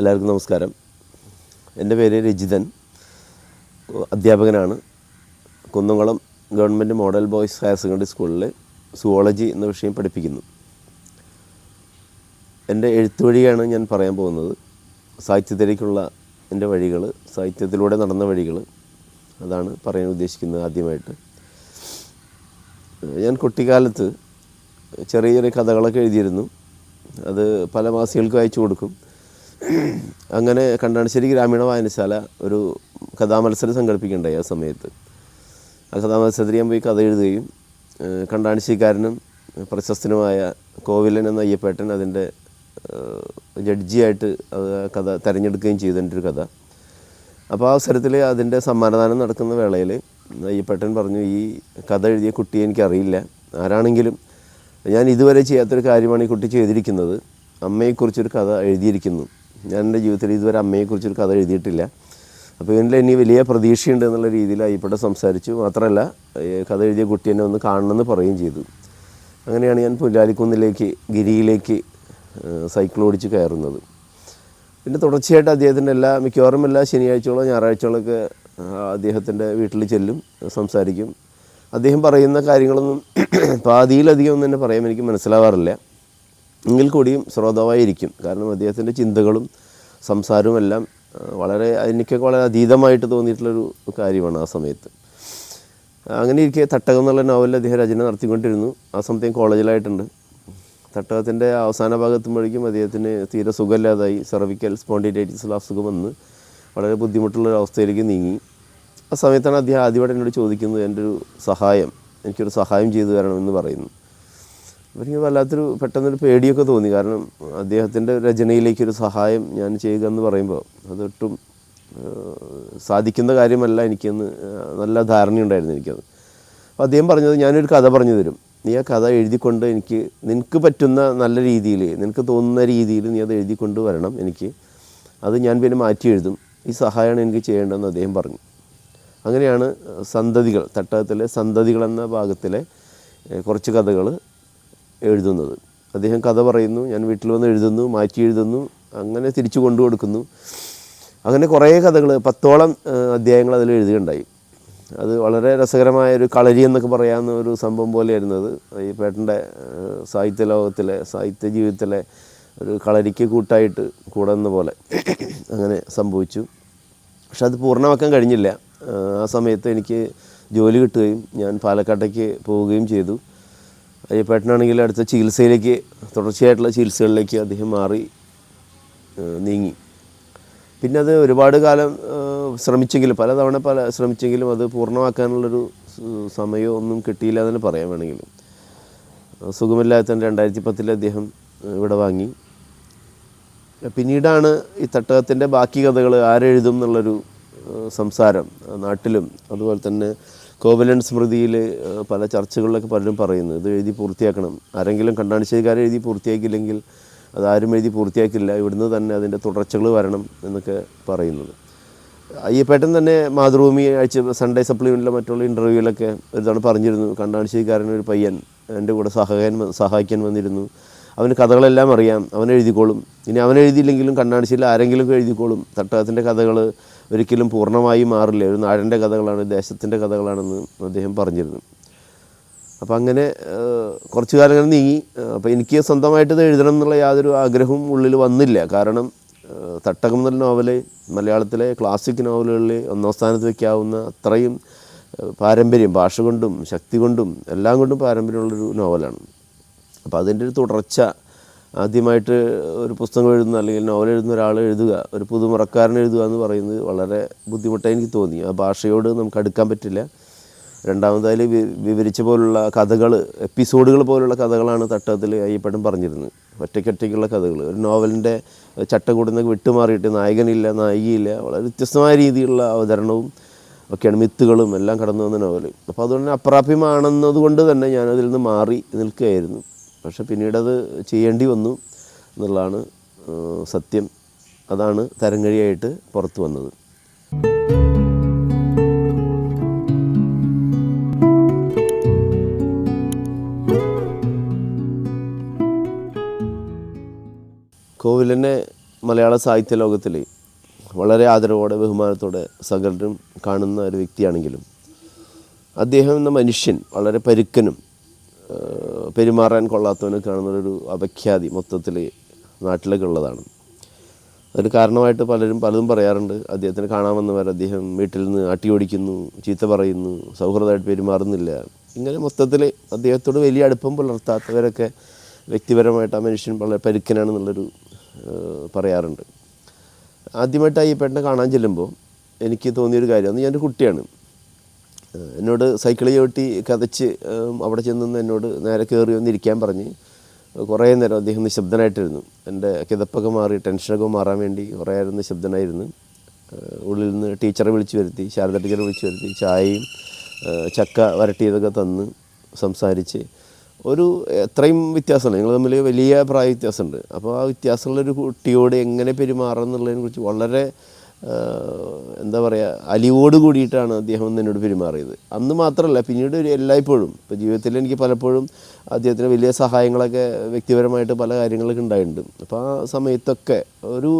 എല്ലാവർക്കും നമസ്കാരം. എന്റെ പേര് രജിതൻ. അധ്യാപകനാണ്. Kunnamkulam government model boys higher secondary സ്കൂളിൽ സുവോളജി എന്ന വിഷയം പഠിപ്പിക്കുന്നു. എന്റെ എഴുത്ത് വഴിയാണ് ഞാൻ പറയാൻ പോകുന്നത്. സാഹിത്യത്തിലേക്കുള്ള എന്റെ വഴികൾ സാഹിത്യത്തിലൂടെ നടന്ന വഴികൾ അതാണ് പറയാൻ ഉദ്ദേശിക്കുന്നത് ആദ്യമായിട്ട്. ഞാൻ കുട്ടിക്കാലത്ത് ചെറിയ ചെറിയ കഥകളൊക്കെ എഴുതിയിരുന്നു. അത് പല മാസികൾക്ക് അയച്ചു കൊടുക്കും. അങ്ങനെ കണ്ടാണശ്ശേരി ഗ്രാമീണ വായനശാല ഒരു കഥാമത്സരം സംഘടിപ്പിക്കുന്നുണ്ടായി ആ സമയത്ത്. ആ കഥാമത്സരത്തിൽ ഞാൻ പോയി കഥ എഴുതുകയും കണ്ടാണശ്ശേരിക്കാരനും പ്രശസ്തനുമായ കോവിലൻ എന്ന അയ്യപ്പേട്ടൻ അതിന്റെ ജഡ്ജിയായിട്ട് കഥ തിരഞ്ഞെടുക്കുകയും ചെയ്തു എന്റെ ഒരു കഥ. അപ്പോൾ ആ അവസരത്തിൽ അതിന്റെ സമ്മാനദാനം നടക്കുന്ന വേളയിൽ അയ്യപ്പേട്ടൻ പറഞ്ഞു ഈ കഥ എഴുതിയ കുട്ടിയെ എനിക്കറിയില്ല. ആരാണെങ്കിലും ഞാൻ ഇതുവരെ ചെയ്യാത്തൊരു കാര്യമാണ് ഈ കുട്ടി ചെയ്തിരിക്കുന്നത്. അമ്മയെക്കുറിച്ചൊരു കഥ എഴുതിയിരിക്കുന്നു. ഞാൻ എന്റെ ജീവിതത്തിൽ ഇതുവരെ അമ്മയെക്കുറിച്ചൊരു കഥ എഴുതിയിട്ടില്ല. അപ്പോൾ ഇതിൽ ഇനി വലിയ പ്രതീക്ഷയുണ്ട് എന്നുള്ള രീതിയിൽ ഇപ്പോൾ സംസാരിച്ചു. മാത്രമല്ല കഥ എഴുതിയ കുട്ടി എന്നെ ഒന്ന് കാണണമെന്ന് പറയുകയും ചെയ്തു. അങ്ങനെയാണ് ഞാൻ പുല്ലാലിക്കുന്നിലേക്ക് ഗിരിയിലേക്ക് സൈക്കിൾ ഓടിച്ച് കയറുന്നത്. പിന്നെ തുടർച്ചയായിട്ട് അദ്ദേഹത്തിന്റെ എല്ലാ മിക്കവാറും എല്ലാ ശനിയാഴ്ചകളോ ഞായറാഴ്ചകളൊക്കെ അദ്ദേഹത്തിന്റെ വീട്ടിൽ ചെല്ലും സംസാരിക്കും. അദ്ദേഹം പറയുന്ന കാര്യങ്ങളൊന്നും പാതിയിലധികം ഒന്നും തന്നെ പറയാൻ എനിക്ക് മനസ്സിലാവാറില്ല. എങ്കിൽ കൂടിയും ശ്രോതാവായിരിക്കും കാരണം അദ്ദേഹത്തിന്റെ ചിന്തകളും സംസാരവും എല്ലാം വളരെ എനിക്കൊക്കെ വളരെ അതീതമായിട്ട് തോന്നിയിട്ടുള്ളൊരു കാര്യമാണ് ആ സമയത്ത്. അങ്ങനെ ഇരിക്കെ തട്ടകം എന്നുള്ള നോവലിൽ അദ്ദേഹം രചന നടത്തിക്കൊണ്ടിരുന്നു. ആ സമയത്ത് കോളേജിലായിട്ടുണ്ട്. തട്ടകത്തിന്റെ അവസാന ഭാഗത്തുമ്പോഴേക്കും അദ്ദേഹത്തിന് തീരെ സുഖമില്ലാതായി. സെർവിക്കൽ സ്പോണ്ടിറ്റൈറ്റിസ് അസുഖം വന്ന് വളരെ ബുദ്ധിമുട്ടുള്ള ഒരു അവസ്ഥയിലേക്ക് നീങ്ങി. ആ സമയത്താണ് അദ്ദേഹം ആദ്യമായിട്ട് എന്നോട് ചോദിക്കുന്നത് എന്റെ ഒരു സഹായം എനിക്കൊരു സഹായം ചെയ്തു തരണമെന്ന് പറയുന്നു. എനിക്ക് വല്ലാത്തൊരു പെട്ടെന്നൊരു പേടിയൊക്കെ തോന്നി. കാരണം അദ്ദേഹത്തിന്റെ രചനയിലേക്കൊരു സഹായം ഞാൻ ചെയ്യുക എന്ന് പറയുമ്പോൾ അതൊട്ടും സാധിക്കുന്ന കാര്യമല്ല എനിക്കെന്ന് നല്ല ധാരണയുണ്ടായിരുന്നു എനിക്കത്. അപ്പോൾ അദ്ദേഹം പറഞ്ഞത് ഞാനൊരു കഥ പറഞ്ഞു തരും. നീ ആ കഥ എഴുതിക്കൊണ്ട് എനിക്ക് നിനക്ക് പറ്റുന്ന നല്ല രീതിയിൽ നിനക്ക് തോന്നുന്ന രീതിയിൽ നീ അത് എഴുതിക്കൊണ്ട് വരണം എനിക്ക്. അത് ഞാൻ പിന്നെ മാറ്റി എഴുതും. ഈ സഹായമാണ് എനിക്ക് ചെയ്യേണ്ടതെന്ന് അദ്ദേഹം പറഞ്ഞു. അങ്ങനെയാണ് സന്തതികൾ തട്ടകത്തിലെ സന്തതികൾ എന്ന ഭാഗത്തിലെ കുറച്ച് കഥകൾ എഴുതുന്നത്. അദ്ദേഹം കഥ പറയുന്നു ഞാൻ വീട്ടിൽ വന്ന് എഴുതുന്നു മാറ്റി എഴുതുന്നു അങ്ങനെ തിരിച്ചു കൊണ്ടു കൊടുക്കുന്നു. അങ്ങനെ കുറേ കഥകൾ പത്തോളം അധ്യായങ്ങൾ അതിൽ എഴുതുകയുണ്ടായി. അത് വളരെ രസകരമായ ഒരു കളരി എന്നൊക്കെ പറയാവുന്ന ഒരു സംഭവം പോലെയായിരുന്നു അത് ഈ പേട്ടന്റെ സാഹിത്യ ലോകത്തിലെ സാഹിത്യ ജീവിതത്തിലെ ഒരു കളരിക്ക് കൂട്ടായിട്ട് കൂടുന്ന പോലെ അങ്ങനെ സംഭവിച്ചു. പക്ഷെ അത് പൂർണമാക്കാൻ കഴിഞ്ഞില്ല. ആ സമയത്ത് എനിക്ക് ജോലി കിട്ടുകയും ഞാൻ പാലക്കാട്ടേക്ക് പോവുകയും ചെയ്തു. അയ്യപ്പേട്ടനാണെങ്കിൽ അടുത്ത ചികിത്സയിലേക്ക് തുടർച്ചയായിട്ടുള്ള ചികിത്സകളിലേക്ക് അദ്ദേഹം മാറി നീങ്ങി. പിന്നെ അത് ഒരുപാട് കാലം ശ്രമിച്ചെങ്കിലും പലതവണ പല ശ്രമിച്ചെങ്കിലും അത് പൂർണമാക്കാനുള്ളൊരു സമയമോ ഒന്നും കിട്ടിയില്ല എന്ന് പറയാൻ വേണമെങ്കിൽ സുഖമില്ലാത്ത രണ്ടായിരത്തി പത്തിൽ അദ്ദേഹം ഇവിടെ വാങ്ങി. പിന്നീടാണ് ഈ തട്ടകത്തിന്റെ ബാക്കി കഥകൾ ആരെഴുതും എന്നുള്ളൊരു സംസാരം നാട്ടിലും അതുപോലെ തന്നെ കോവലൻ സ്മൃതിയിൽ പല ചർച്ചകളിലൊക്കെ പലരും പറയുന്നു ഇത് എഴുതി പൂർത്തിയാക്കണം. ആരെങ്കിലും കണ്ടാണിശ്ശേരിക്കാരെ എഴുതി പൂർത്തിയാക്കിയില്ലെങ്കിൽ അതാരും എഴുതി പൂർത്തിയാക്കില്ല ഇവിടുന്ന് തന്നെ അതിന്റെ തുടർച്ചകൾ വരണം എന്നൊക്കെ പറയുന്നത്. അയ്യപ്പേട്ടൻ തന്നെ മാതൃഭൂമി ആഴ്ച സൺഡേ സപ്ലിമെന്റിലെ മറ്റുള്ള ഇന്റർവ്യൂവിലൊക്കെ ഒരു തവണ പറഞ്ഞിരുന്നു കണ്ടാണിശ്ശേരിക്കാരൻ ഒരു പയ്യൻ എന്റെ കൂടെ സഹായൻ സഹായിക്കാൻ വന്നിരുന്നു. അവന് കഥകളെല്ലാം അറിയാം അവൻ എഴുതിക്കോളും. ഇനി അവൻ എഴുതിയില്ലെങ്കിലും കണ്ണാടിശയിൽ ആരെങ്കിലും എഴുതിക്കോളും. തട്ടകത്തിന്റെ കഥകൾ ഒരിക്കലും പൂർണമായി മാറില്ല. ഒരു നാടിന്റെ കഥകളാണ് ദേശത്തിന്റെ കഥകളാണെന്ന് അദ്ദേഹം പറഞ്ഞിരുന്നു. അപ്പോൾ അങ്ങനെ കുറച്ച് കാലം അങ്ങനെ നീങ്ങി. അപ്പോൾ എനിക്ക് സ്വന്തമായിട്ട് ഇത് എഴുതണം എന്നുള്ള യാതൊരു ആഗ്രഹവും ഉള്ളിൽ വന്നില്ല. കാരണം തട്ടകം എന്നുള്ള നോവൽ മലയാളത്തിലെ ക്ലാസിക് നോവലുകളിൽ ഒന്നാം സ്ഥാനത്ത് വയ്ക്കാവുന്ന അത്രയും പാരമ്പര്യം ഭാഷ കൊണ്ടും ശക്തി കൊണ്ടും എല്ലാം കൊണ്ടും പാരമ്പര്യമുള്ളൊരു നോവലാണ്. അപ്പോൾ അതിന്റെ ഒരു തുടർച്ച ആദ്യമായിട്ട് ഒരു പുസ്തകം എഴുതുന്ന അല്ലെങ്കിൽ നോവൽ എഴുതുന്ന ഒരാൾ എഴുതുക ഒരു പുതുമുറക്കാരൻ എഴുതുക എന്ന് പറയുന്നത് വളരെ ബുദ്ധിമുട്ടായി എനിക്ക് തോന്നി. ആ ഭാഷയോട് നമുക്ക് അടുക്കാൻ പറ്റില്ല. രണ്ടാമതായി വിവരിച്ച പോലുള്ള കഥകൾ എപ്പിസോഡുകൾ പോലുള്ള കഥകളാണ് തട്ടത്തിൽ അയ്യപ്പനും പറഞ്ഞിരുന്നത്. ഒറ്റയ്ക്കൊറ്റയ്ക്കുള്ള കഥകൾ ഒരു നോവലിന്റെ ചട്ടക്കൂടിൽ നിന്ന് വിട്ടുമാറിയിട്ട് നായകനില്ല നായികയില്ല വളരെ വ്യത്യസ്തമായ രീതിയിലുള്ള അവതരണവും ഒക്കെയാണ് മിത്തുകളും എല്ലാം കടന്നു വന്ന നോവൽ അപ്പോൾ അതുകൊണ്ട് അപ്രാപ്യമാണെന്നതുകൊണ്ട് അപ്രാപ്യമാണെന്നത് കൊണ്ട് തന്നെ ഞാനതിൽ നിന്ന് മാറി നിൽക്കുകയായിരുന്നു. പക്ഷെ പിന്നീടത് ചെയ്യേണ്ടി വന്നു എന്നുള്ളതാണ് സത്യം. അതാണ് തരംഗഴിയായിട്ട് പുറത്തു വന്നത്. കോവിലിനെ മലയാള സാഹിത്യ ലോകത്തിൽ വളരെ ആദരവോടെ ബഹുമാനത്തോടെ സകലരും കാണുന്ന ഒരു വ്യക്തിയാണെങ്കിലും അദ്ദേഹം എന്ന മനുഷ്യൻ വളരെ പരുക്കനും പെരുമാറാൻ കൊള്ളാത്തവനെ കാണുന്നൊരു അപഖ്യാതി മൊത്തത്തിൽ നാട്ടിലൊക്കെ ഉള്ളതാണ് അതിന് കാരണമായിട്ട് പലരും പലതും പറയാറുണ്ട്. അദ്ദേഹത്തിന് കാണാമെന്നവർ അദ്ദേഹം വീട്ടിൽ നിന്ന് അട്ടി ഓടിക്കുന്നു ചീത്ത പറയുന്നു സൗഹൃദമായിട്ട് പെരുമാറുന്നില്ല. ഇങ്ങനെ മൊത്തത്തിൽ അദ്ദേഹത്തോട് വലിയ അടുപ്പം പുലർത്താത്തവരൊക്കെ വ്യക്തിപരമായിട്ട് ആ മനുഷ്യൻ വളരെ പരുക്കനാണെന്നുള്ളൊരു പറയാറുണ്ട്. ആദ്യമായിട്ട് അയ്യപ്പേട്ടനെ കാണാൻ ചെല്ലുമ്പോൾ എനിക്ക് തോന്നിയൊരു കാര്യമാണ് ഞാനൊരു കുട്ടിയാണ്. എന്നോട് സൈക്കിൾ ചവിട്ടി കതച്ച് അവിടെ ചെന്ന് എന്നോട് നേരെ കയറി വന്നിരിക്കാൻ പറഞ്ഞ്. കുറേ നേരം അദ്ദേഹം നിശബ്ദനായിട്ടിരുന്നു. എന്റെ കിതപ്പൊക്കെ മാറി ടെൻഷനൊക്കെ മാറാൻ വേണ്ടി കുറേ നേരം നിശബ്ദനായിരുന്നു. ഉള്ളിൽ നിന്ന് ടീച്ചറെ വിളിച്ചു വരുത്തി ശാരദ ടീച്ചറെ വിളിച്ചു വരുത്തി ചായയും ചക്ക വരട്ടിയതൊക്കെ തന്ന് സംസാരിച്ച്. ഒരു എത്രയും വ്യത്യാസമുണ്ട്. ഞങ്ങൾ തമ്മിൽ വലിയ പ്രായ വ്യത്യാസമുണ്ട് അപ്പോൾ ആ വ്യത്യാസമുള്ളൊരു കുട്ടിയോട് എങ്ങനെ പെരുമാറുക എന്നുള്ളതിനെക്കുറിച്ച് വളരെ എന്താ പറയുക അലിവോട് കൂടിയിട്ടാണ് അദ്ദേഹം എന്നോട് പെരുമാറിയത്. അന്ന് മാത്രമല്ല പിന്നീട് എല്ലായ്പ്പോഴും ഇപ്പോൾ ജീവിതത്തിൽ എനിക്ക് പലപ്പോഴും അദ്ദേഹത്തിന് വലിയ സഹായങ്ങളൊക്കെ വ്യക്തിപരമായിട്ട് പല കാര്യങ്ങളൊക്കെ ഉണ്ടായിട്ടുണ്ട്. അപ്പോൾ ആ സമയത്തൊക്കെ ഒരു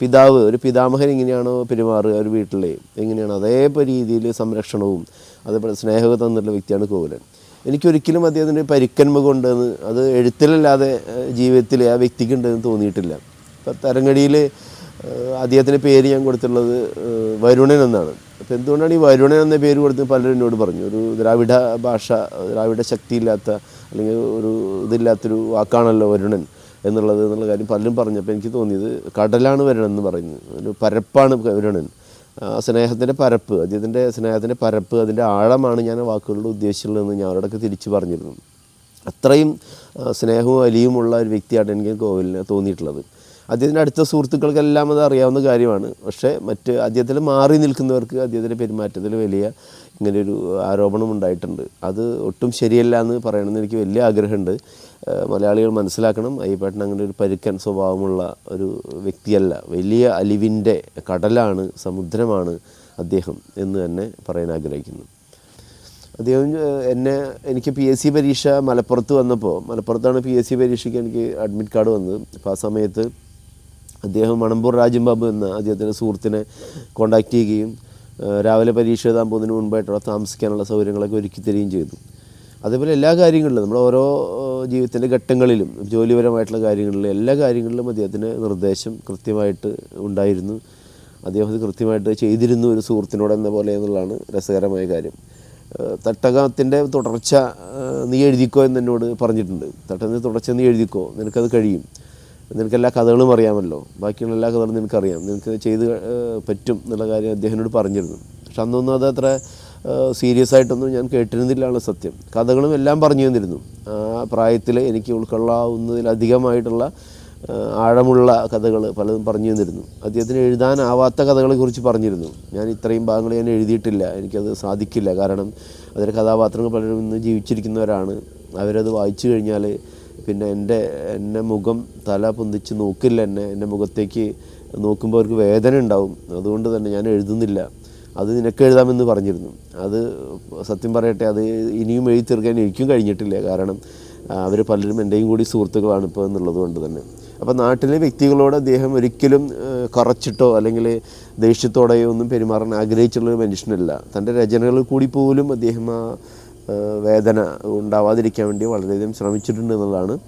പിതാവ് ഒരു പിതാമഹൻ എങ്ങനെയാണോ പെരുമാറുക ഒരു വീട്ടിലെ എങ്ങനെയാണ് അതേ രീതിയിൽ സംരക്ഷണവും അതേപോലെ സ്നേഹമൊക്കെ തന്നിട്ടുള്ള വ്യക്തിയാണ് കോവലൻ. എനിക്കൊരിക്കലും അദ്ദേഹത്തിന്റെ പരിക്കന്മ കൊണ്ടെന്ന് അത് എഴുത്തിലല്ലാതെ ജീവിതത്തിൽ ആ വ്യക്തിക്ക് ഉണ്ടെന്ന് തോന്നിയിട്ടില്ല. ഇപ്പം തരങ്ങടിയിൽ അദ്ദേഹത്തിന്റെ പേര് ഞാൻ കൊടുത്തിട്ടുള്ളത് വരുണൻ എന്നാണ്. അപ്പോൾ എന്തുകൊണ്ടാണ് ഈ വരുണൻ എന്ന പേര് കൊടുത്ത് പലരും എന്നോട് പറഞ്ഞു? ഒരു ദ്രാവിഡ ഭാഷ ദ്രാവിഡ ശക്തിയില്ലാത്ത അല്ലെങ്കിൽ ഒരു ഇതില്ലാത്തൊരു വാക്കാണല്ലോ വരുണൻ എന്നുള്ളത് എന്നുള്ള കാര്യം പലരും പറഞ്ഞപ്പോൾ എനിക്ക് തോന്നിയത് കടലാണ് വരുണൻ എന്ന് പറയുന്നത്. ഒരു പരപ്പാണ് വരുണൻ. സ്നേഹത്തിന്റെ പരപ്പ് അദ്ദേഹത്തിന്റെ സ്നേഹത്തിന്റെ പരപ്പ് അതിന്റെ ആഴമാണ് ഞാൻ വാക്കുകളിൽ ഉദ്ദേശിച്ചുള്ളതെന്ന് ഞാൻ അവരോടൊക്കെ തിരിച്ചു പറഞ്ഞിരുന്നു. അത്രയും സ്നേഹവും അലിയുമുള്ള ഒരു വ്യക്തിയാണ് എനിക്ക് കോവിലിനെ തോന്നിയിട്ടുള്ളത്. അദ്ദേഹത്തിന്റെ അടുത്ത സുഹൃത്തുക്കൾക്കെല്ലാം അത് അറിയാവുന്ന കാര്യമാണ്. പക്ഷേ മറ്റ് അദ്ദേഹത്തിൽ മാറി നിൽക്കുന്നവർക്ക് അദ്ദേഹത്തിന്റെ പെരുമാറ്റത്തിൽ വലിയ ഇങ്ങനെയൊരു ആരോപണം ഉണ്ടായിട്ടുണ്ട്. അത് ഒട്ടും ശരിയല്ല എന്ന് പറയണമെന്ന് എനിക്ക് വലിയ ആഗ്രഹമുണ്ട്. മലയാളികൾ മനസ്സിലാക്കണം അയ്യപ്പേട്ടൻ അങ്ങനെ ഒരു പരുക്കൻ സ്വഭാവമുള്ള ഒരു വ്യക്തിയല്ല. വലിയ അലിവിന്റെ കടലാണ് സമുദ്രമാണ് അദ്ദേഹം എന്ന് തന്നെ പറയാൻ ആഗ്രഹിക്കുന്നു. അദ്ദേഹം എന്നെ എനിക്ക് പി എസ് സി പരീക്ഷ മലപ്പുറത്ത് വന്നപ്പോൾ മലപ്പുറത്താണ് പി എസ് സി പരീക്ഷയ്ക്ക് എനിക്ക് അഡ്മിറ്റ് കാർഡ് വന്നത്. അപ്പോൾ ആ സമയത്ത് അദ്ദേഹം മണമ്പൂർ രാജൻ ബാബു എന്ന അദ്ദേഹത്തിന്റെ സുഹൃത്തിനെ കോണ്ടാക്ട് ചെയ്യുകയും രാവിലെ പരീക്ഷ എഴുതാൻ പോകുന്നതിന് മുൻപായിട്ടുള്ള താമസിക്കാനുള്ള സൗകര്യങ്ങളൊക്കെ ഒരുക്കി തരികയും ചെയ്തു. അതേപോലെ എല്ലാ കാര്യങ്ങളിലും നമ്മൾ ഓരോ ജീവിതത്തിന്റെ ഘട്ടങ്ങളിലും ജോലിപരമായിട്ടുള്ള കാര്യങ്ങളിലും എല്ലാ കാര്യങ്ങളിലും അദ്ദേഹത്തിന് നിർദ്ദേശം കൃത്യമായിട്ട് ഉണ്ടായിരുന്നു. അദ്ദേഹം അത് കൃത്യമായിട്ട് ചെയ്തിരുന്നു ഒരു സുഹൃത്തിനോട് എന്ന പോലെ എന്നുള്ളതാണ് രസകരമായ കാര്യം. തട്ടകത്തിന്റെ തുടർച്ച നീ എഴുതിക്കോ എന്ന് എന്നോട് പറഞ്ഞിട്ടുണ്ട്. തട്ടകത്തിന്റെ തുടർച്ച നീ എഴുതിക്കോ നിനക്കത് കഴിയും. നിനക്ക് എല്ലാ കഥകളും അറിയാമല്ലോ. ബാക്കിയുള്ള എല്ലാ കഥകളും നിനക്കറിയാം. നിനക്ക് ചെയ്ത് പറ്റും എന്നുള്ള കാര്യം അദ്ദേഹത്തിനോട് പറഞ്ഞിരുന്നു. പക്ഷെ അന്നൊന്നും അത് അത്ര സീരിയസ് ആയിട്ടൊന്നും ഞാൻ കേട്ടിരുന്നില്ലാണ് സത്യം. കഥകളും എല്ലാം പറഞ്ഞു തന്നിരുന്നു. ആ പ്രായത്തിൽ എനിക്ക് ഉൾക്കൊള്ളാവുന്നതിലധികമായിട്ടുള്ള ആഴമുള്ള കഥകൾ പലതും പറഞ്ഞു തന്നിരുന്നു. അദ്ദേഹത്തിന് എഴുതാനാവാത്ത കഥകളെ കുറിച്ച് പറഞ്ഞിരുന്നു. ഞാൻ ഇത്രയും ഭാഗങ്ങൾ ഞാൻ എഴുതിയിട്ടില്ല. എനിക്കത് സാധിക്കില്ല. കാരണം അതിലെ കഥാപാത്രങ്ങൾ പലരും ഇന്ന് ജീവിച്ചിരിക്കുന്നവരാണ്. അവരത് വായിച്ചു കഴിഞ്ഞാൽ പിന്നെ എന്റെ എന്നെ മുഖം തല പൊന്തിച്ച് നോക്കില്ല എന്നെ. എന്റെ മുഖത്തേക്ക് നോക്കുമ്പോൾ അവർക്ക് വേദന ഉണ്ടാവും. അതുകൊണ്ട് തന്നെ ഞാൻ എഴുതുന്നില്ല. അത് നിനക്ക് എഴുതാമെന്ന് പറഞ്ഞിരുന്നു. അത് സത്യം പറയട്ടെ അത് ഇനിയും എഴുതി തീർക്കാൻ എനിക്കും കഴിഞ്ഞിട്ടില്ല. കാരണം അവർ പലരും എന്റെയും കൂടി സുഹൃത്തുക്കളാണ് ഇപ്പോൾ എന്നുള്ളത് കൊണ്ട് തന്നെ. അപ്പോൾ നാട്ടിലെ വ്യക്തികളോട് അദ്ദേഹം ഒരിക്കലും കുറച്ചിട്ടോ അല്ലെങ്കിൽ ദേഷ്യത്തോടെയോ ഒന്നും പെരുമാറാൻ ആഗ്രഹിച്ചുള്ള ഒരു മനുഷ്യനല്ല. തന്റെ രചനകളിൽ കൂടി പോലും അദ്ദേഹം ആ വേദന ഉണ്ടാവാതിരിക്കാൻ വേണ്ടി വളരെയധികം ശ്രമിച്ചിട്ടുണ്ട് എന്നുള്ളതാണ്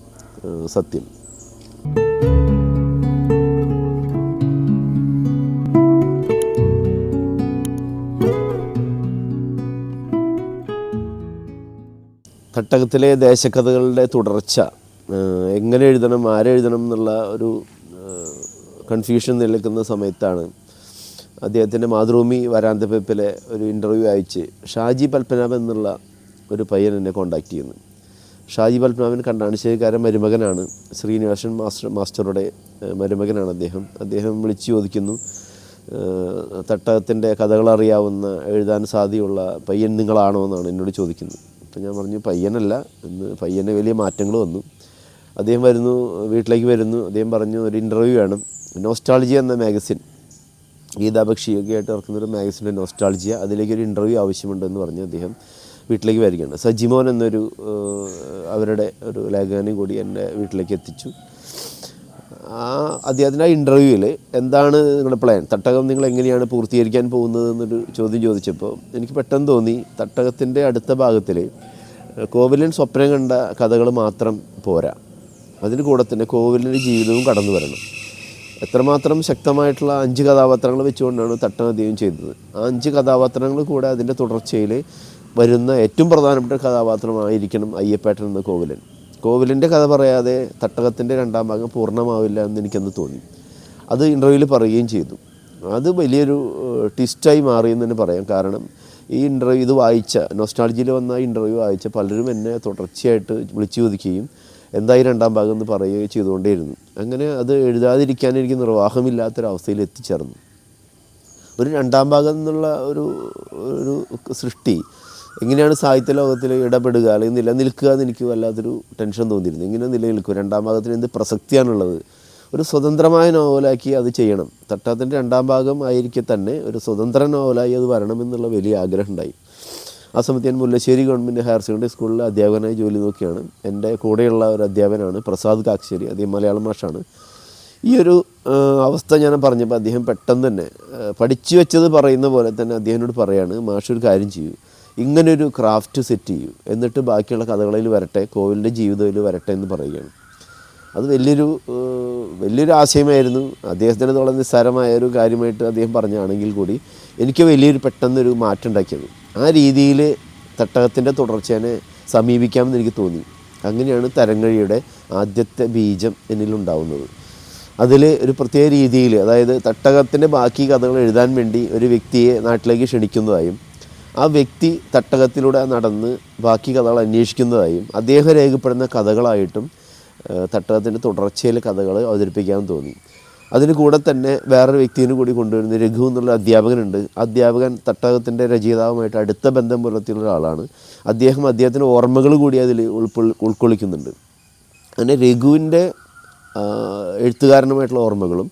സത്യം. തട്ടകത്തിലെ ദേശകഥകളുടെ തുടർച്ച എങ്ങനെ എഴുതണം ആരെഴുതണം എന്നുള്ള ഒരു കൺഫ്യൂഷൻ നിലനിൽക്കുന്ന സമയത്താണ് അദ്ദേഹത്തിന്റെ മാതൃഭൂമി വരാന്തപ്പിലെ ഒരു ഇന്റർവ്യൂ അയച്ച് ഷാജി പത്മനാഭൻ എന്നുള്ള ഒരു പയ്യൻ എന്നെ കോണ്ടാക്ട് ചെയ്യുന്നു. ഷാജി പത്മനാഭൻ കണ്ടാണിശ്ശേരിക്കാരൻ മരുമകനാണ്. ശ്രീനിവാസൻ മാസ്റ്റർ മാസ്റ്ററുടെ മരുമകനാണ് അദ്ദേഹം. അദ്ദേഹം വിളിച്ചു ചോദിക്കുന്നു തട്ടകത്തിന്റെ കഥകൾ അറിയാവുന്ന എഴുതാൻ സാധ്യതയുള്ള പയ്യൻ നിങ്ങളാണോ എന്നാണ് എന്നോട് ചോദിക്കുന്നത്. അപ്പം ഞാൻ പറഞ്ഞു പയ്യനല്ല. എന്ന് പയ്യന് വലിയ മാറ്റങ്ങൾ വന്നു. അദ്ദേഹം വരുന്നു വീട്ടിലേക്ക് വരുന്നു. അദ്ദേഹം പറഞ്ഞു ഒരു ഇന്റർവ്യൂ വേണം. നോസ്റ്റാളജി എന്ന മാഗസിൻ ഗീതാപക്ഷിയൊക്കെ ആയിട്ട് ഇറക്കുന്നൊരു മാഗസിന്റെ നോസ്റ്റാൾജിയ അതിലേക്ക് ഒരു ഇന്റർവ്യൂ ആവശ്യമുണ്ടെന്ന് പറഞ്ഞു അദ്ദേഹം. വീട്ടിലേക്ക് വരികയാണ്. സജിമോൻ എന്നൊരു അവരുടെ ഒരു ലേഖകനും കൂടി എന്റെ വീട്ടിലേക്ക് എത്തിച്ചു. ആ അദ്ദേഹത്തിന്റെ ആ ഇന്റർവ്യൂവിൽ എന്താണ് നിങ്ങളുടെ പ്ലാൻ തട്ടകം നിങ്ങൾ എങ്ങനെയാണ് പൂർത്തീകരിക്കാൻ പോകുന്നത് എന്നൊരു ചോദ്യം ചോദിച്ചപ്പോൾ എനിക്ക് പെട്ടെന്ന് തോന്നി തട്ടകത്തിന്റെ അടുത്ത ഭാഗത്തിൽ കോവിലൻ സ്വപ്നം കണ്ട കഥകൾ മാത്രം പോരാ. അതിന് കൂടെ തന്നെ കോവിലിന്റെ ജീവിതവും കടന്നു വരണം. എത്രമാത്രം ശക്തമായിട്ടുള്ള അഞ്ച് കഥാപാത്രങ്ങൾ വെച്ചുകൊണ്ടാണ് തട്ടം അദ്ദേഹം ചെയ്തത്. ആ അഞ്ച് കഥാപാത്രങ്ങൾ കൂടെ അതിന്റെ തുടർച്ചയിൽ വരുന്ന ഏറ്റവും പ്രധാനപ്പെട്ട കഥാപാത്രമായിരിക്കണം അയ്യപ്പേട്ടൻ എന്ന കോവിലൻ. കോവിലിന്റെ കഥ പറയാതെ തട്ടകത്തിന്റെ രണ്ടാം ഭാഗം പൂർണമാവില്ല എന്ന് എനിക്കന്ന് തോന്നി. അത് ഇന്റർവ്യൂവിൽ പറയുകയും ചെയ്തു. അത് വലിയൊരു ട്വിസ്റ്റായി എന്ന് തന്നെ പറയാം. കാരണം ഈ ഇന്റർവ്യൂ ഇത് വായിച്ച നൊസ്റ്റാളജിയിൽ വന്ന ഇന്റർവ്യൂ വായിച്ച പലരും എന്നെ തുടർച്ചയായിട്ട് വിളിച്ചു ചോദിക്കുകയും എന്തായി രണ്ടാം ഭാഗം എന്ന് പറയുകയും ചെയ്തുകൊണ്ടേയിരുന്നു. അങ്ങനെ അത് എഴുതാതിരിക്കാൻ എനിക്ക് നിർവാഹമില്ലാത്തൊരവസ്ഥയിൽ എത്തിച്ചേർന്നു. ഒരു രണ്ടാം ഭാഗം എന്നുള്ള ഒരു ഒരു സൃഷ്ടി എങ്ങനെയാണ് സാഹിത്യ ലോകത്തിൽ ഇടപെടുക അല്ലെങ്കിൽ നിലനിൽക്കുക എന്ന് എനിക്ക് വല്ലാത്തൊരു ടെൻഷൻ തോന്നിയിരുന്നു. ഇങ്ങനെ നിലനിൽക്കും. രണ്ടാം ഭാഗത്തിന് എന്ത് പ്രസക്തിയാണുള്ളത്? ഒരു സ്വതന്ത്രമായ നോവലാക്കി അത് ചെയ്യണം. തട്ടാത്തിന്റെ രണ്ടാം ഭാഗം ആയിരിക്കെ തന്നെ ഒരു സ്വതന്ത്ര നോവലായി അത് വരണമെന്നുള്ള വലിയ ആഗ്രഹം ഉണ്ടായി ആ സമയത്ത് ഞാൻ മുല്ലശ്ശേരി ഗവൺമെന്റ് ഹയർ സെക്കൻഡറി സ്കൂളിൽ അധ്യാപകനായി ജോലി നോക്കിയാണ്. എന്റെ കൂടെയുള്ള ഒരു അധ്യാപകനാണ് പ്രസാദ് കാക്ഷേരി അദ്ദേഹം മലയാളം മാഷാണ് ഈ ഒരു അവസ്ഥ ഞാൻ പറഞ്ഞപ്പോൾ അദ്ദേഹം പെട്ടെന്ന് തന്നെ പഠിച്ചു വെച്ചത് പറയുന്ന പോലെ തന്നെ അദ്ദേഹത്തിനോട് പറയാണ് മാഷൊരു കാര്യം ചെയ്യൂ. ഇങ്ങനൊരു ക്രാഫ്റ്റ് സെറ്റ് ചെയ്യൂ. എന്നിട്ട് ബാക്കിയുള്ള കഥകളിൽ വരട്ടെ കോവിലിന്റെ ജീവിതത്തിൽ വരട്ടെ എന്ന് പറയുകയാണ്. അത് വലിയൊരു വലിയൊരു ആശയമായിരുന്നു. അദ്ദേഹത്തിന് തോളം നിസ്സാരമായ ഒരു കാര്യമായിട്ട് അദ്ദേഹം പറഞ്ഞാണെങ്കിൽ കൂടി എനിക്ക് വലിയൊരു പെട്ടെന്നൊരു മാറ്റം ഉണ്ടാക്കിയത്. ആ രീതിയിൽ തട്ടകത്തിന്റെ തുടർച്ചേനെ സമീപിക്കാമെന്ന് എനിക്ക് തോന്നി. അങ്ങനെയാണ് തരങ്ങഴിയുടെ ആദ്യത്തെ ബീജം എന്നിലുണ്ടാവുന്നത് അതിൽ ഒരു പ്രത്യേക രീതിയിൽ അതായത് തട്ടകത്തിന്റെ ബാക്കി കഥകൾ എഴുതാൻ വേണ്ടി ഒരു വ്യക്തിയെ നാട്ടിലേക്ക് ക്ഷണിക്കുന്നതായും ആ വ്യക്തി തട്ടകത്തിലൂടെ നടന്ന് ബാക്കി കഥകൾ അന്വേഷിക്കുന്നതായും അദ്ദേഹം രേഖപ്പെടുന്ന കഥകളായിട്ടും തട്ടകത്തിന്റെ തുടർച്ചയിൽ കഥകൾ അവതരിപ്പിക്കാൻ തോന്നി. അതിന് കൂടെ തന്നെ വേറൊരു വ്യക്തിനെ കൂടി കൊണ്ടുവരുന്ന രഘു എന്നുള്ള അധ്യാപകനുണ്ട്. അധ്യാപകൻ തട്ടകത്തിന്റെ രചയിതാവുമായിട്ട് അടുത്ത ബന്ധം പുലർത്തിയുള്ള ഒരാളാണ്. അദ്ദേഹം അദ്ദേഹത്തിന്റെ ഓർമ്മകൾ കൂടി അതിൽ ഉൾക്കൊള്ളി ഉൾക്കൊള്ളിക്കുന്നുണ്ട്. അങ്ങനെ രഘുവിന്റെ എഴുത്തുകാരനുമായിട്ടുള്ള ഓർമ്മകളും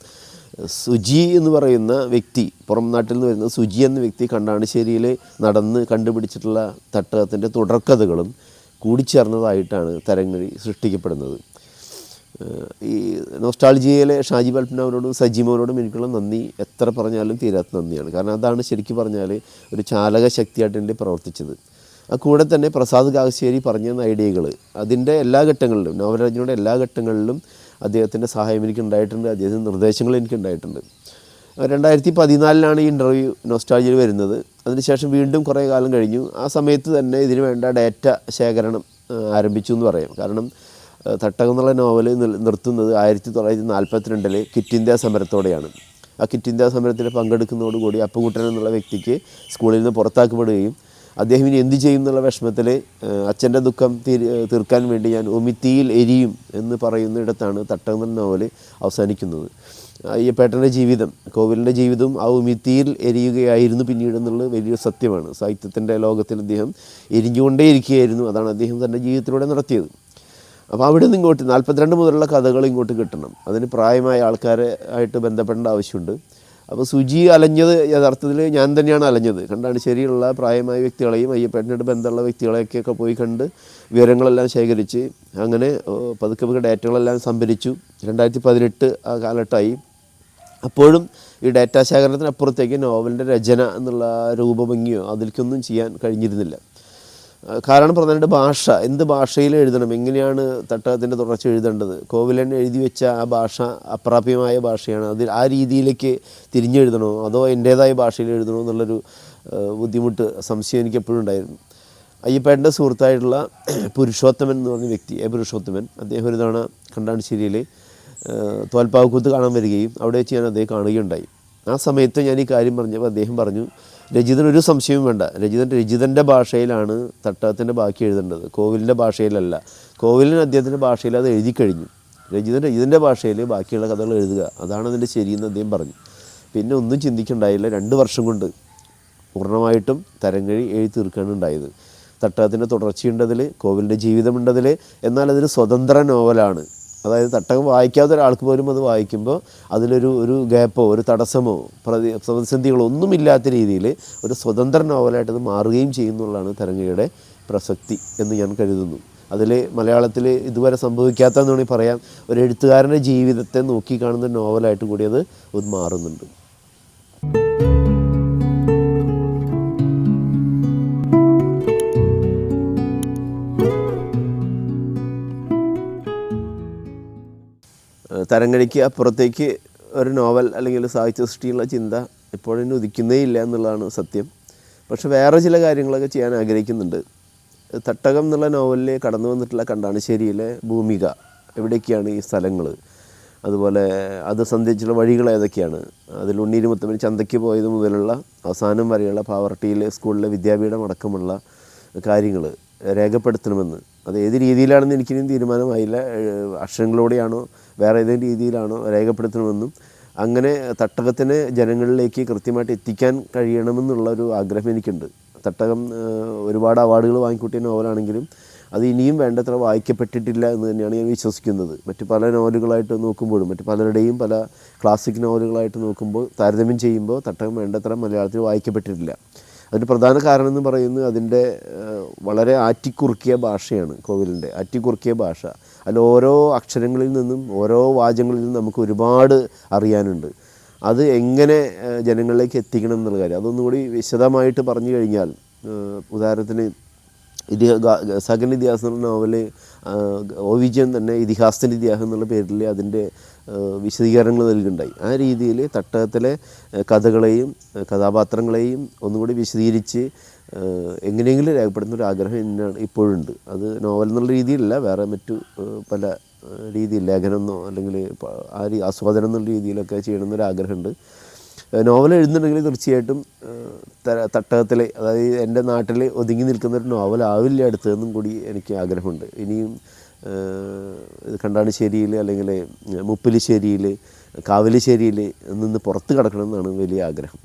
സുജി എന്ന് പറയുന്ന വ്യക്തി പുറം നാട്ടിൽ നിന്ന് വരുന്ന സുജി എന്ന വ്യക്തി കണ്ടാണിശ്ശേരിയിൽ നടന്ന് കണ്ടുപിടിച്ചിട്ടുള്ള തട്ടകത്തിന്റെ തുടർക്കഥകളും കൂടിച്ചേർന്നതായിട്ടാണ് തരങ്ങഴി സൃഷ്ടിക്കപ്പെടുന്നത്. ഈ നോസ്റ്റാൾജിയയിലെ ഷാജി പൽപ്പനാവിനോടും സജീമോനോടും എനിക്കുള്ള നന്ദി. എത്ര പറഞ്ഞാലും തീരാത്ത നന്ദിയാണ്. കാരണം അതാണ് ശരിക്കും പറഞ്ഞാൽ ഒരു ചാലക ശക്തിയായിട്ട് എന്റെ പ്രവർത്തിച്ചത്. ആ കൂടെ തന്നെ പ്രസാദ് കാകശ്ശേരി പറഞ്ഞ ഐഡിയകൾ അതിന്റെ എല്ലാ ഘട്ടങ്ങളിലും നോവലരചനയുടെ എല്ലാ ഘട്ടങ്ങളിലും അദ്ദേഹത്തിന്റെ സഹായം എനിക്ക് ഉണ്ടായിട്ടുണ്ട് അദ്ദേഹത്തിന്റെ നിർദ്ദേശങ്ങൾ എനിക്ക് ഉണ്ടായിട്ടുണ്ട് രണ്ടായിരത്തി പതിനാലിലാണ് ഈ ഇന്റർവ്യൂ നോസ്റ്റാജിൽ വരുന്നത്. അതിനുശേഷം വീണ്ടും കുറേ കാലം കഴിഞ്ഞു. ആ സമയത്ത് തന്നെ ഇതിന് വേണ്ട ഡാറ്റ ശേഖരണം ആരംഭിച്ചു എന്ന് പറയാം. കാരണം തട്ടകം എന്നുള്ള നോവൽ നിർത്തുന്നത് ആയിരത്തി തൊള്ളായിരത്തി നാൽപ്പത്തിരണ്ടിലെ കിറ്റ് ഇന്ത്യ സമരത്തോടെയാണ്. ആ കിറ്റ് ഇന്ത്യ സമരത്തിൽ പങ്കെടുക്കുന്നതോടുകൂടി അപ്പുകുട്ടൻ എന്നുള്ള വ്യക്തിക്ക് സ്കൂളിൽ നിന്ന് പുറത്താക്കപ്പെടുകയും അദ്ദേഹം ഇനി എന്ത് ചെയ്യും എന്നുള്ള വിഷമത്തിൽ അച്ഛന്റെ ദുഃഖം തീർക്കാൻ വേണ്ടി ഞാൻ ഒമിത്തിയിൽ എരിയും എന്ന് പറയുന്നിടത്താണ് എന്ന നോവൽ അവസാനിക്കുന്നത്. അയ്യപ്പേട്ടന്റെ ജീവിതം കോവിലിന്റെ ജീവിതം ആ ഉമിത്തിയിൽ എരിയുകയായിരുന്നു പിന്നീട് എന്നുള്ളത് വലിയൊരു സത്യമാണ്. സാഹിത്യത്തിന്റെ ലോകത്തിൽ അദ്ദേഹം എരിഞ്ഞുകൊണ്ടേ ഇരിക്കുകയായിരുന്നു അതാണ് അദ്ദേഹം തന്റെ ജീവിതത്തിലൂടെ നടത്തിയത്. അപ്പോൾ അവിടെ നിന്ന് ഇങ്ങോട്ട് നാൽപ്പത്തിരണ്ട് മുതലുള്ള കഥകൾ ഇങ്ങോട്ട് കിട്ടണം. അതിന് പ്രായമായ ആൾക്കാരെ ആയിട്ട് ബന്ധപ്പെടേണ്ട ആവശ്യമുണ്ട്. അപ്പോൾ സുജി അലഞ്ഞത് യഥാർത്ഥത്തിൽ ഞാൻ തന്നെയാണ് അലഞ്ഞത്. കണ്ടാണ് ശരിയുള്ള പ്രായമായ വ്യക്തികളെയും അയ്യപ്പേട്ടനോട് ബന്ധമുള്ള വ്യക്തികളെയൊക്കെ പോയി കണ്ട് വിവരങ്ങളെല്ലാം ശേഖരിച്ച് അങ്ങനെ പതുക്കെ പതുക്കെ ഡാറ്റകളെല്ലാം സംഭരിച്ചു. രണ്ടായിരത്തി പതിനെട്ട് ആ കാലഘട്ടമായി അപ്പോഴും ഈ ഡാറ്റാ ശേഖരണത്തിനപ്പുറത്തേക്ക് നോവലിന്റെ രചന എന്നുള്ള രൂപഭംഗിയോ അതിലേക്കൊന്നും ചെയ്യാൻ കഴിഞ്ഞിരുന്നില്ല. കാരണം പ്രധാനമായിട്ട് ഭാഷ. എന്ത് ഭാഷയിൽ എഴുതണം? എങ്ങനെയാണ് തട്ടകത്തിന്റെ തുടർച്ച എഴുതേണ്ടത്? കോവിലൻ എഴുതി വെച്ച ആ ഭാഷ അപ്രാപ്യമായ ഭാഷയാണ്. അതിൽ ആ രീതിയിലേക്ക് തിരിഞ്ഞെഴുതണോ? അതോ എന്റേതായ ഭാഷയിൽ എഴുതണോ എന്നുള്ളൊരു ബുദ്ധിമുട്ട് സംശയം എനിക്ക് എപ്പോഴും ഉണ്ടായിരുന്നു. അയ്യപ്പേട്ടന്റെ സുഹൃത്തായിട്ടുള്ള പുരുഷോത്തമൻ എന്ന് പറഞ്ഞ വ്യക്തി എ. പുരുഷോത്തമൻ അദ്ദേഹം ഒരു തവണ കണ്ടാണിശ്ശേരിയിൽ തോൽപ്പാവക്കൂത്ത് കാണാൻ വരികയും അവിടെ വെച്ച് ഞാൻ അദ്ദേഹം കാണുകയുണ്ടായി. ആ സമയത്ത് ഞാൻ ഈ കാര്യം പറഞ്ഞപ്പോൾ അദ്ദേഹം പറഞ്ഞു രചിതൻ ഒരു സംശയവും വേണ്ട. രചിതൻ രചിതന്റെ ഭാഷയിലാണ് തട്ടകത്തിന്റെ ബാക്കി എഴുതേണ്ടത്. കോവിലിന്റെ ഭാഷയിലല്ല. കോവിലിന് അദ്ദേഹത്തിന്റെ ഭാഷയിൽ അത് എഴുതി കഴിഞ്ഞു. രചിതൻ രചിതന്റെ ഭാഷയിൽ ബാക്കിയുള്ള കഥകൾ എഴുതുക. അതാണ് അതിന്റെ ശരിയെന്ന് അദ്ദേഹം പറഞ്ഞു. പിന്നെ ഒന്നും ചിന്തിക്കണ്ടായില്ല. രണ്ട് വർഷം കൊണ്ട് പൂർണമായിട്ടും തരംകഴി എഴുതി തീർക്കാണ് ഉണ്ടായത്. തട്ടകത്തിന്റെ തുടർച്ചയുണ്ടതിൽ കോവിലിന്റെ ജീവിതമുണ്ടതിൽ എന്നാൽ അതൊരു സ്വതന്ത്ര നോവലാണ്. അതായത് തട്ടകം വായിക്കാത്ത ഒരാൾക്ക് പോലും അത് വായിക്കുമ്പോൾ അതിലൊരു ഒരു ഗ്യാപ്പോ ഒരു തടസ്സമോ പ്രതി പ്രതിസന്ധികളോ ഒന്നുമില്ലാത്ത രീതിയിൽ ഒരു സ്വതന്ത്ര നോവലായിട്ട് മാറുകയും ചെയ്യുന്നുള്ളതാണ് തരംഗയുടെ പ്രസക്തി എന്ന് ഞാൻ കരുതുന്നു. അതിൽ മലയാളത്തിൽ ഇതുവരെ സംഭവിക്കാത്തതെന്ന് വേണമെങ്കിൽ പറയാം. ഒരു എഴുത്തുകാരന്റെ ജീവിതത്തെ നോക്കി കാണുന്ന നോവലായിട്ട് കൂടി അത് മാറുന്നുണ്ട്. തരംഗഴിക്ക് അപ്പുറത്തേക്ക് ഒരു നോവൽ അല്ലെങ്കിൽ സാഹിത്യ സൃഷ്ടിയുള്ള ചിന്ത ഇപ്പോഴും ഉദിക്കുന്നേ ഇല്ല എന്നുള്ളതാണ് സത്യം. പക്ഷെ വേറെ ചില കാര്യങ്ങളൊക്കെ ചെയ്യാൻ ആഗ്രഹിക്കുന്നുണ്ട്. തട്ടകം എന്നുള്ള നോവലിൽ കടന്നു വന്നിട്ടുള്ള കണ്ടാണശ്ശേരിയിലെ ഭൂമിക എവിടെയൊക്കെയാണ് ഈ സ്ഥലങ്ങൾ അതുപോലെ അത് സന്ധിച്ചുള്ള വഴികൾ ഏതൊക്കെയാണ്? അതിൽ ഉണ്ണീരുമുത്തമ്മൻ ചന്തയ്ക്ക് പോയത് മുതലുള്ള അവസാനം വരെയുള്ള പാവർട്ടിയിലെ സ്കൂളിലെ വിദ്യാപീഠം അടക്കമുള്ള കാര്യങ്ങൾ രേഖപ്പെടുത്തണമെന്ന്. അത് ഏത് രീതിയിലാണെന്ന് എനിക്കിനും തീരുമാനമായില്ല. അക്ഷരങ്ങളോടെയാണോ വേറെ ഏതെങ്കിലും രീതിയിലാണോ രേഖപ്പെടുത്തണമെന്നും അങ്ങനെ തട്ടകത്തിന് ജനങ്ങളിലേക്ക് കൃത്യമായിട്ട് എത്തിക്കാൻ കഴിയണമെന്നുള്ള ഒരു ആഗ്രഹം എനിക്കുണ്ട്. തട്ടകം ഒരുപാട് അവാർഡുകൾ വാങ്ങിക്കൂട്ടിയ നോവലാണെങ്കിലും അത് ഇനിയും വേണ്ടത്ര വായിക്കപ്പെട്ടിട്ടില്ല എന്ന് തന്നെയാണ് ഞാൻ വിശ്വസിക്കുന്നത്. മറ്റ് പല നോവലുകളായിട്ട് നോക്കുമ്പോഴും മറ്റ് പലരുടെയും പല ക്ലാസിക് നോവലുകളായിട്ട് നോക്കുമ്പോൾ താരതമ്യം ചെയ്യുമ്പോൾ തട്ടകം വേണ്ടത്ര മലയാളത്തിൽ വായിക്കപ്പെട്ടിട്ടില്ല. അതിന് പ്രധാന കാരണം എന്ന് പറയുന്നത് അതിന്റെ വളരെ ആറ്റിക്കുറുക്കിയ ഭാഷയാണ് കോവിലിന്റെ ആറ്റിക്കുറുക്കിയ ഭാഷ. അതിൽ ഓരോ അക്ഷരങ്ങളിൽ നിന്നും ഓരോ വാചകങ്ങളിൽ നിന്നും നമുക്ക് ഒരുപാട് അറിയാനുണ്ട്. അത് എങ്ങനെ ജനങ്ങളിലേക്ക് എത്തിക്കണം എന്നുള്ള കാര്യം. അതൊന്നുകൂടി വിശദമായിട്ട് പറഞ്ഞു കഴിഞ്ഞാൽ ഉദാഹരണത്തിന് ഇതിഹാ സകല ഇതിഹാസം നോവൽ ഒ വിജയൻ തന്നെ ഇതിഹാസത്തിന്റെ ഇതിഹാസം എന്നുള്ള പേരിൽ അതിന്റെ വിശദീകരണങ്ങൾ നൽകുകയുണ്ടായി ആ രീതിയിൽ തട്ടകത്തിലെ കഥകളെയും കഥാപാത്രങ്ങളെയും ഒന്നുകൂടി വിശദീകരിച്ച് എങ്ങനെയെങ്കിലും രേഖപ്പെടുത്തുന്ന ഒരു ആഗ്രഹം എന്നാണ് ഇപ്പോഴുണ്ട്. അത് നോവൽ എന്നുള്ള രീതിയിലല്ല വേറെ മറ്റു പല രീതിയിൽ ലേഖനം എന്നോ അല്ലെങ്കിൽ ആ ആസ്വാദനം എന്നുള്ള രീതിയിലൊക്കെ ചെയ്യണമെന്നൊരു ആഗ്രഹമുണ്ട്. നോവൽ എഴുതുന്നുണ്ടെങ്കിൽ തീർച്ചയായിട്ടും തട്ടകത്തിൽ അതായത് എന്റെ നാട്ടിൽ ഒതുങ്ങി നിൽക്കുന്ന ഒരു നോവൽ ആവില്ല അടുത്തതെന്നും കൂടി എനിക്ക് ആഗ്രഹമുണ്ട്. ഇനിയും കണ്ടാണിശ്ശേരിയിൽ അല്ലെങ്കിൽ മുപ്പിലിശ്ശേരിയിൽ കാവലിശ്ശേരിയിൽ നിന്ന് പുറത്ത് കിടക്കണം എന്നാണ് വലിയ ആഗ്രഹം.